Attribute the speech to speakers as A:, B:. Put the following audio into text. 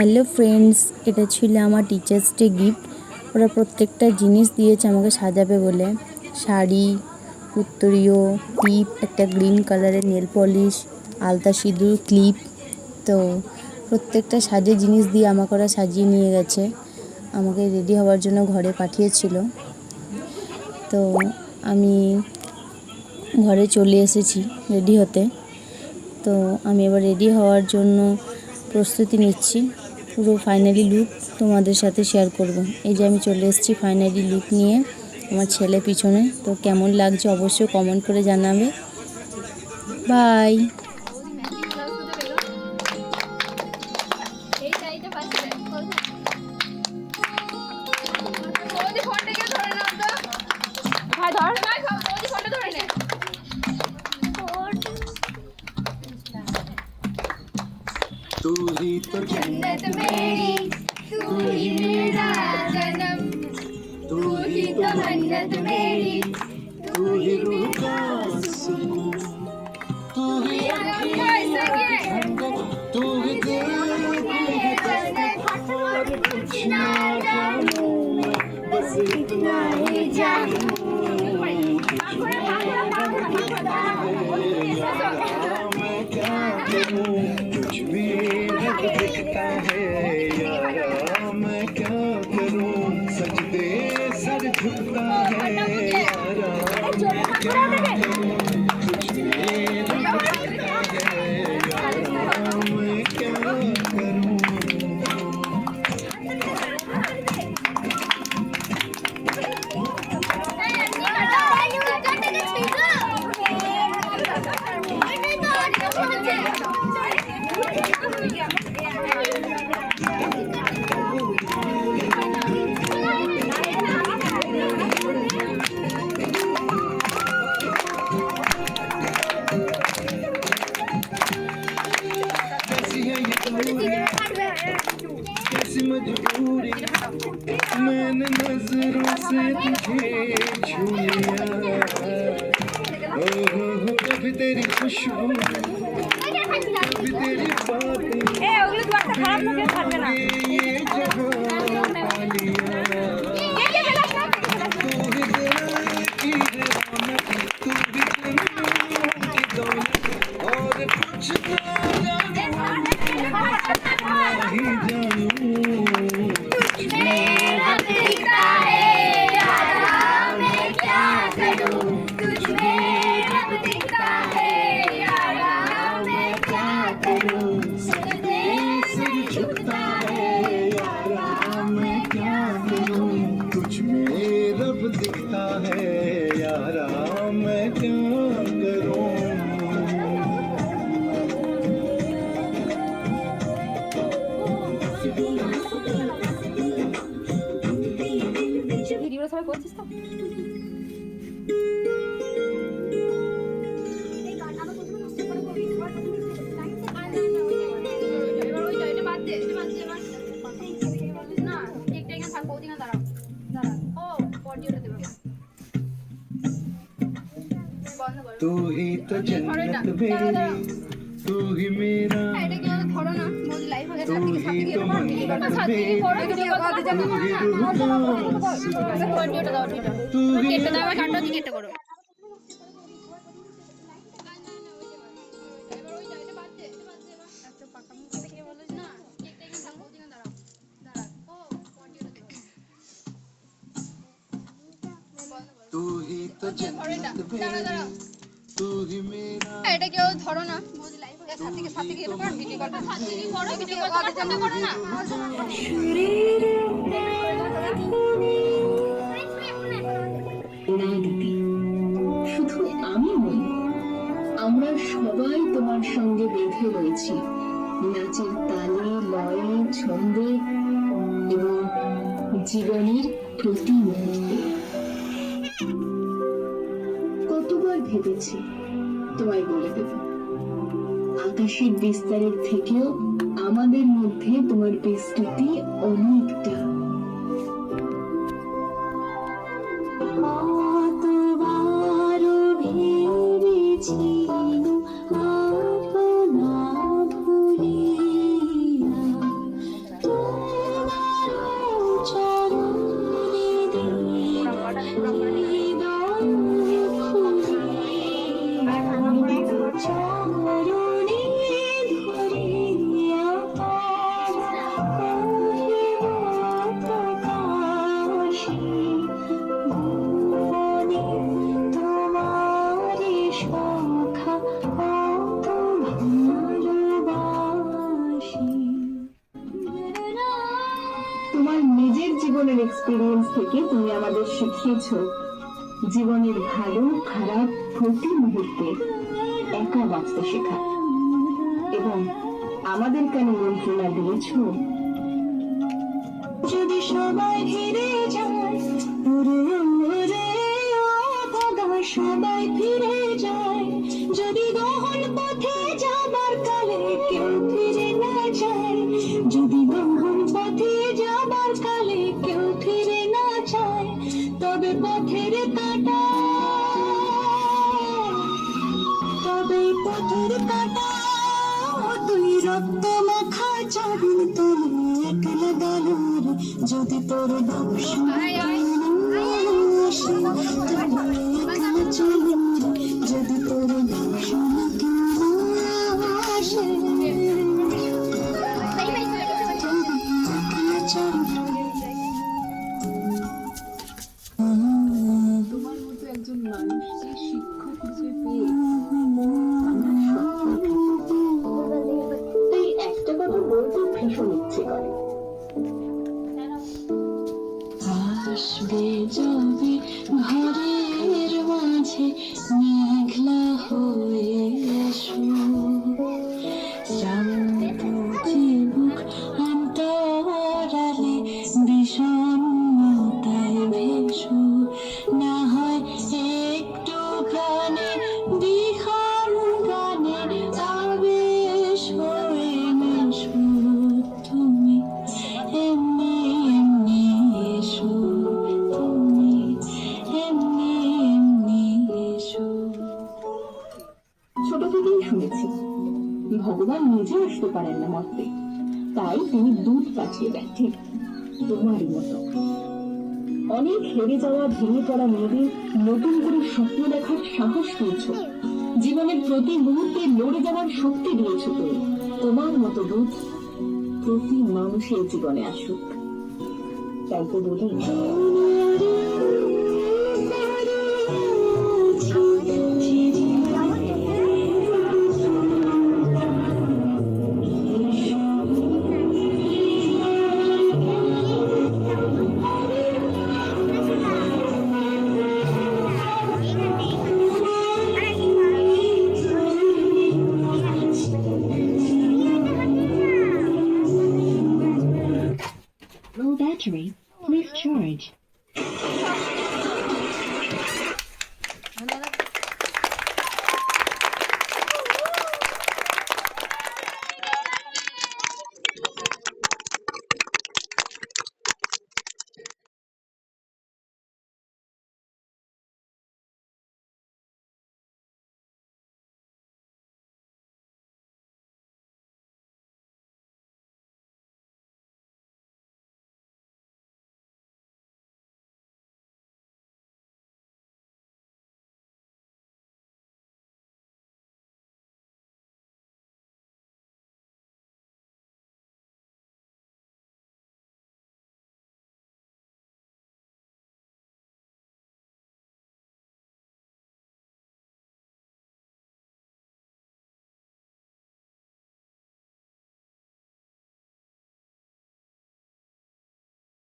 A: Hello friends এটা ছিল আমার টিচার্স ডে গিফট ওরা প্রত্যেকটা জিনিস দিয়েছে আমাকে সাজাবে বলে। শাড়ি, উত্তরীয় ক্লিপ একটা গ্রিন কালারের নেল পলিশ আলতা সিঁদুর ক্লিপ তো প্রত্যেকটা সাজে জিনিস দিয়ে আমাকে ওরা সাজিয়ে নিয়ে গেছে। আমাকে রেডি হওয়ার জন্য ঘরে পাঠিয়েছিল। তো আমি ঘরে চলে এসেছি রেডি হতে। তো আমি এবার রেডি হওয়ার জন্য প্রস্তুতি নিচ্ছি। পুরো ফাইনালি লুক তোমাদের সাথে শেয়ার করব। এই যে আমি চলে এসেছি ফাইনালি লুক নিয়ে আমার ছেলে পিছনে। তো কেমন লাগছে অবশ্যই কমেন্ট করে জানাবে। বাই
B: तू
C: जन्नत मेरी तू ही मेरा जन्म।
B: तू
C: ही तो मन्नत मेरी
B: तू ही रूह का सुकून तू ही तू ही कुछ ना जानू बस इतना ही जानू। मैं क्या करूँ? तेरी खुशबू कभी तेरी बातें तू ही तो जन्नत मेरी तू ही मेरा तू ही तो मन्नत मेरी तू ही
C: रूह तू ही
B: तू ही तो जन्नत मेरी
C: এটা কেউ ধরো না।
D: দিদি শুধু আমি নই আমরা সবাই তোমার সঙ্গে বেঁধে রয়েছি। নাচের তালে লয়ে ছন্দে এবং জীবনের প্রতি মুহূর্তে ভেবেছি। তোমায় বলে দেব। আকাশের বিস্তারের থেকেও আমাদের মধ্যে তোমার বিস্তৃতি অনেকটা। তোমার নিজের জীবনের এক্সপিরিয়েন্স থেকে তুমি আমাদের শিখিয়েছ জীবনের ভালো, খারাপ প্রতি মুহূর্তে একা বাঁচতে শেখা। এবং আমাদের কেন মন্ত্রণা দিয়েছ? যদি সবাই হেরে যায় তবে কাটা তুই রক্ত মাখা চাবিন তুমি একলা গালোর যদি তোর ব্যবসা একলা চলে পারেন না মর্তে। তাই তিনি দুধ পাঠিয়ে দেন, ঠিক তোমারই মতো। অনেক হেরে যাওয়া, ভেঙে পড়া মেয়েদের নতুন করে স্বপ্ন দেখার সাহস দিয়েছ জীবনের প্রতি মুহূর্তে লড়ে যাওয়ার শক্তি দিয়েছ তুমি। তোমার মতো দুধ প্রতি মানুষের জীবনে আসুক। তাই তো বলি